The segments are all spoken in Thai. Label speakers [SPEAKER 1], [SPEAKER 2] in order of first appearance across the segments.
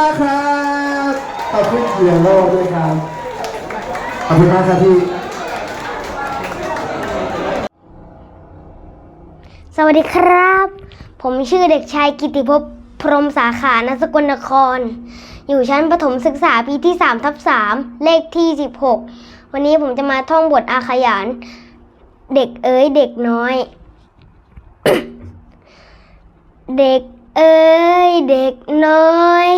[SPEAKER 1] มากครับขอบคุณเกียร์โลด้วยครับขอบคุณมากครับพี่
[SPEAKER 2] สวัสดีครับ ผมชื่อเด็กชายกิติภพพรหมสาขานสกลนคร อยู่ชั้นประถมศึกษาปีที่3ทับ3เลขที่ 16 วันนี้ผมจะมาท่องบทอาขยาน เด็กเอ๋ยเด็กน้อย เด็กเอ๋ยเด็กน้อย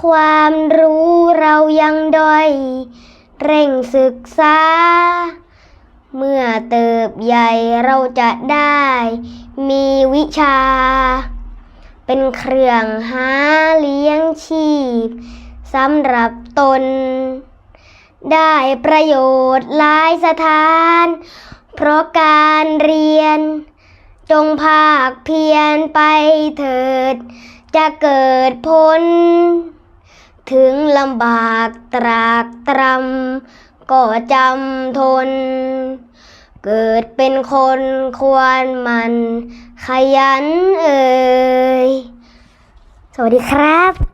[SPEAKER 2] ความรู้เรายังด้อย เร่งศึกษา เมื่อเติบใหญ่เราจะได้ มีวิชา เป็นเครื่องหาเลี้ยงชีพสำหรับตน ได้ประโยชน์หลายสถาน เพราะการเรียน จงภาคเพียรไปเถิด จะเกิดผล ถึงลำบากตรากตรำก็จำทน เกิดเป็นคนควรมันขยันเอ่ยสวัสดีครับ